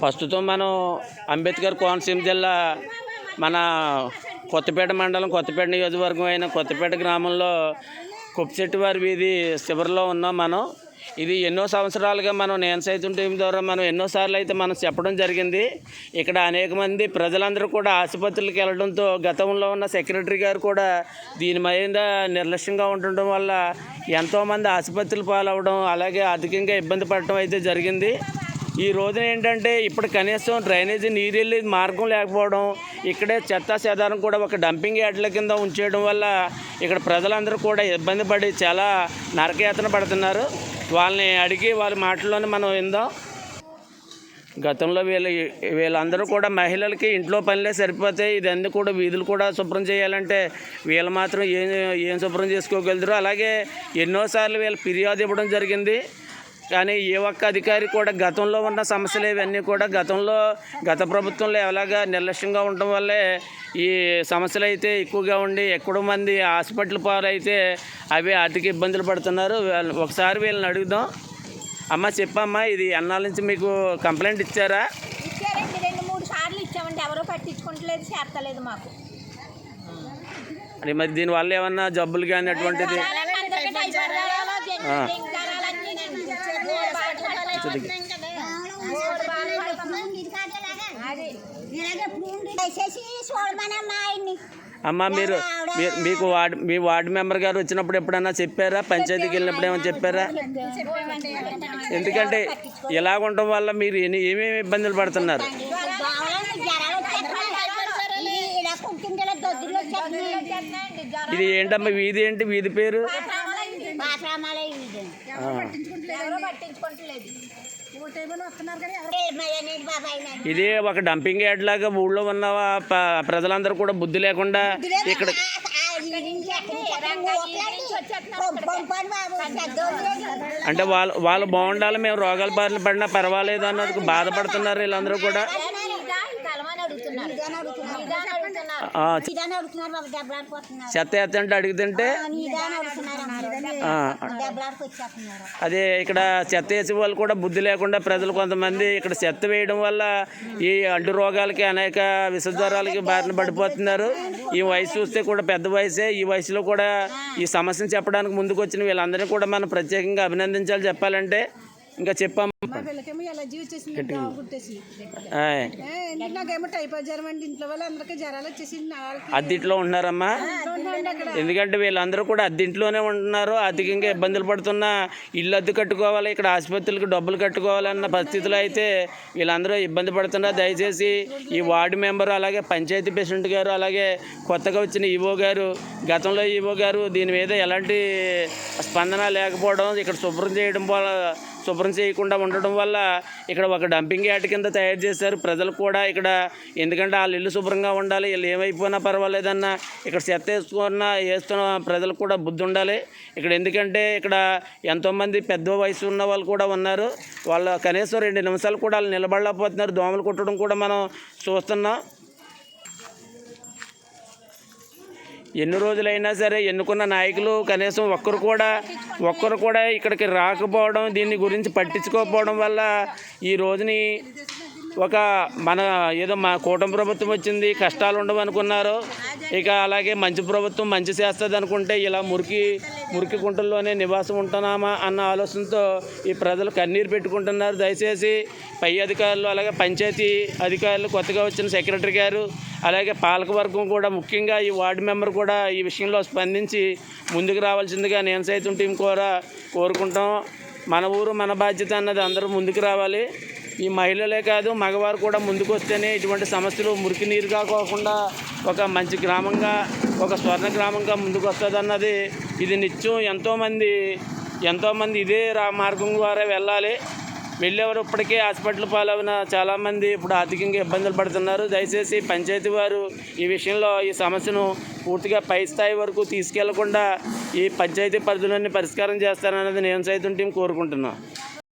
ప్రస్తుతం మనం అంబేద్కర్ కోనసీమ జిల్లా మన కొత్తపేట మండలం కొత్తపేట నియోజకవర్గం అయిన కొత్తపేట గ్రామంలో కుప్పిశెట్టివారి వీధి శిబిరంలో ఉన్నాం మనం. ఇది ఎన్నో సంవత్సరాలుగా మనం నేను సైతం టీం ద్వారా మనం ఎన్నోసార్లు అయితే మనం చెప్పడం జరిగింది. ఇక్కడ అనేక మంది ప్రజలందరూ కూడా ఆసుపత్రులకు వెళ్ళడంతో గతంలో ఉన్న సెక్రటరీ గారు కూడా దీని మీద నిర్లక్ష్యంగా ఉండటం వల్ల ఎంతోమంది ఆసుపత్రులు పాలవడం అలాగే అధికంగా ఇబ్బంది పడటం అయితే జరిగింది. ఈ రోజున ఏంటంటే ఇప్పుడు కనీసం డ్రైనేజీ నీరు వెళ్ళే మార్గం లేకపోవడం ఇక్కడే చెత్త చెదారం కూడా ఒక డంపింగ్ యార్డ్ల కింద ఉంచేయడం వల్ల ఇక్కడ ప్రజలందరూ కూడా ఇబ్బంది పడి చాలా నరకయాతన పడుతున్నారు. వాళ్ళని అడిగి వాళ్ళ మాటల్లోనే మనం విందాం. గతంలో వీళ్ళ వీళ్ళందరూ కూడా మహిళలకి ఇంట్లో పనులే సరిపోతాయి. ఇదన్నీ కూడా వీధులు కూడా శుభ్రం చేయాలంటే వీళ్ళు మాత్రం ఏం ఏం శుభ్రం చేసుకోగలుగుతారు అలాగే ఎన్నోసార్లు వీళ్ళు ఫిర్యాదు ఇవ్వడం జరిగింది. కానీ ఏ ఒక్క అధికారి కూడా గతంలో ఉన్న సమస్యలు ఇవన్నీ కూడా గతంలో గత ప్రభుత్వంలో ఎలాగా నిర్లక్ష్యంగా ఉండటం వల్లే ఈ సమస్యలు అయితే ఎక్కువగా ఉండి ఎక్కువ మంది హాస్పిటల్ పాలైతే అవి ఆర్థిక ఇబ్బందులు పడుతున్నారు ఒకసారి వీళ్ళని అడుగుదాం అమ్మ చెప్పమ్మా ఇది అన్నాల నుంచి మీకు కంప్లైంట్ ఇచ్చారా ఇచ్చారండి రెండు మూడు సార్లు ఇచ్చామండి ఎవరో పట్టించుకుంటలేదు చేస్తలేదు మాకు అది మరి దీనివల్ల ఏమన్నా జబ్బులు కానీ అటువంటిది అమ్మ మీరు మీకు వార్డు మీ వార్డు మెంబర్ గారు వచ్చినప్పుడు ఎప్పుడన్నా చెప్పారా? పంచాయతీకి వెళ్ళినప్పుడు ఏమైనా చెప్పారా? ఎందుకంటే ఇలా ఉండటం వల్ల మీరు ఏమేమి ఇబ్బందులు పడుతున్నారు? ఇది ఏంటమ్మా వీధి ఏంటి? వీధి పేరు? పాశ్రామాలే ఇవి. ఆ. ఎవరో పట్టించుకుంటలేదు ఏమయ్యనేది బాబాయ్ నాది. ఇది ఒక డంపింగ్ యార్డ్ లాగా ఊళ్ళో ఉన్న ప్రజలందరూ కూడా బుద్ధి లేకుండా ఇక్కడ. అంటే వాళ్ళు వాళ్ళు బాగుండాలి మేము రోగాల బారిన పడినా పర్వాలేదు అన్నది బాధపడుతున్నారు వీళ్ళందరూ కూడా చెత్త. ఆ, దెబ్బలాడికి వచ్చేస్తున్నారు అదే ఇక్కడ చెత్త వేసే వాళ్ళు కూడా బుద్ధి లేకుండా ప్రజలు కొంతమంది ఇక్కడ చెత్త వేయడం వల్ల ఈ అంటు రోగాలకి అనేక విషజ్వరాలకి బారిన పడిపోతున్నారు. ఈ వయసు చూస్తే కూడా పెద్ద వయసే. ఈ వయసులో కూడా ఈ సమస్యను చెప్పడానికి ముందుకు వచ్చిన వీళ్ళందరినీ కూడా మనం ప్రత్యేకంగా అభినందించాలి. చెప్పాలంటే ఇంకా చెప్పాం. అద్దెంట్లో ఉంటున్నారమ్మా? ఎందుకంటే వీళ్ళందరూ కూడా అద్దెంట్లోనే ఉంటున్నారు. అధికంగా ఇబ్బందులు పడుతున్నా. ఇల్లు అద్దె కట్టుకోవాలి ఇక్కడ ఆసుపత్రులకు డబ్బులు కట్టుకోవాలన్న పరిస్థితులు అయితే వీళ్ళందరూ ఇబ్బంది పడుతున్నారు. దయచేసి ఈ వార్డు మెంబర్ అలాగే పంచాయతీ ప్రెసిడెంట్ గారు అలాగే కొత్తగా వచ్చిన ఈవో గారు గతంలో ఈవో గారు దీని మీద ఎలాంటి స్పందన లేకపోవడం ఇక్కడ శుభ్రం చేయడం వల్ల శుభ్రం చేయకుండా ఉండడం వల్ల ఇక్కడ ఒక డంపింగ్ యార్డ్ కింద తయారు చేశారు. ప్రజలు కూడా ఇక్కడ ఎందుకంటే వాళ్ళ ఇల్లు శుభ్రంగా ఉండాలి వీళ్ళు ఏమైపోయినా పర్వాలేదన్న ఇక్కడ చెత్త వేసుకున్న వేస్తున్న ప్రజలకు కూడా బుద్ధి ఉండాలి. ఇక్కడ ఎందుకంటే ఇక్కడ ఎంతోమంది పెద్ద వయసు ఉన్న వాళ్ళు కూడా ఉన్నారు. వాళ్ళు కనీసం రెండు నిమిషాలు కూడా వాళ్ళు నిలబడలేకపోతున్నారు. దోమలు కుట్టడం కూడా మనం చూస్తున్నాం. ఎన్ని రోజులైనా సరే ఎన్నుకున్న నాయకులు కనీసం ఒక్కరు కూడా ఒక్కరు కూడా ఇక్కడికి రాకపోవడం దీని గురించి పట్టించుకోకపోవడం వల్ల ఈ రోజుని ఒక మన ఏదో మా కూటమి ప్రభుత్వం వచ్చింది కష్టాలు ఉండవు అనుకున్నారు ఇక అలాగే మంచి ప్రభుత్వం మంచి చేస్తుంది అనుకుంటే ఇలా మురికి మురికి కుంటల్లోనే నివాసం ఉంటున్నామా అన్న ఆలోచనతో ఈ ప్రజలు కన్నీరు పెట్టుకుంటున్నారు. దయచేసి పై అధికారులు అలాగే పంచాయతీ అధికారులు కొత్తగా వచ్చిన సెక్రటరీ గారు అలాగే పాలకవర్గం కూడా ముఖ్యంగా ఈ వార్డు మెంబర్ కూడా ఈ విషయంలో స్పందించి ముందుకు రావాల్సిందిగా నేను సైతం టీం కూడా కోరుకుంటాం. మన ఊరు మన బాధ్యత అన్నది అందరూ ముందుకు రావాలి. ఈ మహిళలే కాదు మగవారు కూడా ముందుకు వస్తేనే ఇటువంటి సమస్యలు మురికి నీరు కాకోకుండా ఒక మంచి గ్రామంగా ఒక స్వర్ణ గ్రామంగా ముందుకొస్తుంది అన్నది ఇది నిత్యం ఎంతోమంది ఎంతోమంది ఇదే రా మార్గం ద్వారా వెళ్ళాలి. వెళ్ళేవారు ఇప్పటికే హాస్పిటల్ పాలైన చాలామంది ఇప్పుడు ఆర్థికంగా ఇబ్బందులు పడుతున్నారు. దయచేసి పంచాయతీ వారు ఈ విషయంలో ఈ సమస్యను పూర్తిగా పై స్థాయి వరకు తీసుకెళ్ళకుండా ఈ పంచాయతీ పరిధిలోని పరిష్కారం చేస్తారన్నది నేను సైతం టీం కోరుకుంటున్నాను